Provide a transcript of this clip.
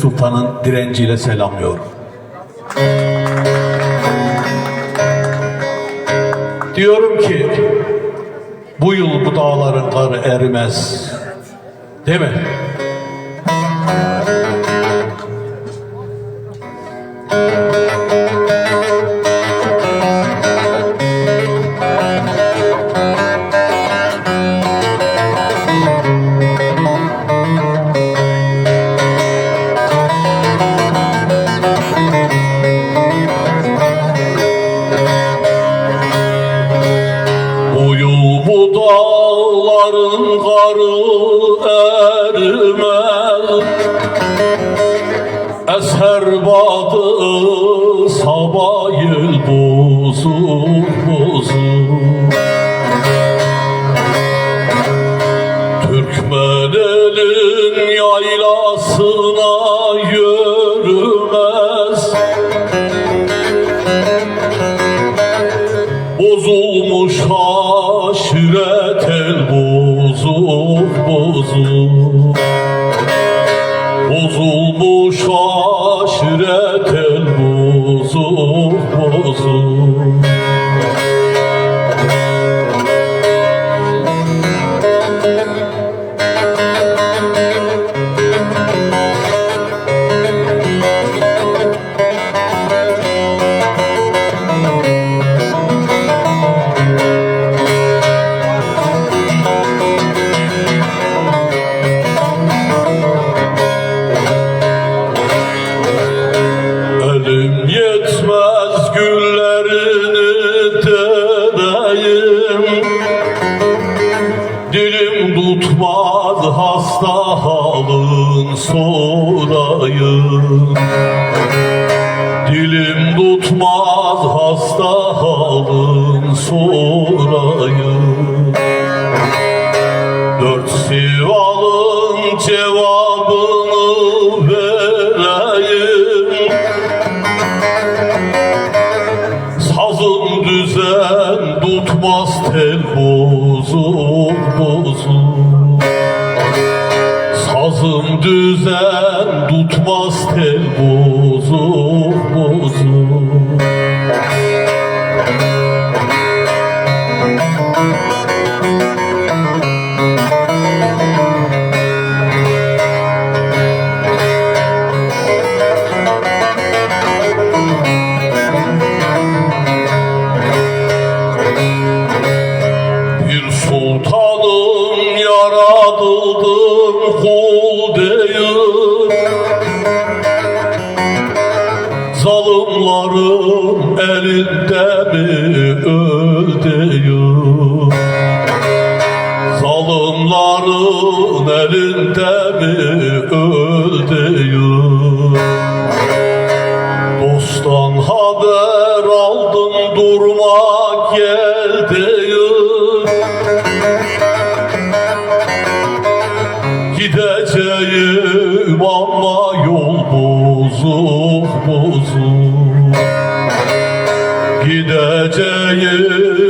Sultan'ın direnciyle selamlıyorum. Diyorum ki bu yıl bu dağların karı erimez. Değil mi? Dağların karı erimez Eser badı sabah yıl bozuk bozuk Türkmen elin yaylasına yürümez Bozulmuş aşiret el bozuk halın sorayım. Dilim tutmaz hasta halın sorayım. Dört sivalın cevabını vereyim. Sazım düzen tutmaz tel bozuk bozuk Sazım düzen tutmaz tel bozuk bozuk. Bir sultanım yaratıldım kul Zalimlerin elinde mi öldeyim Zalimlerin elinde mi öldeyim Dosttan haber aldım durmak geldi Gideceğim ama Geleceğim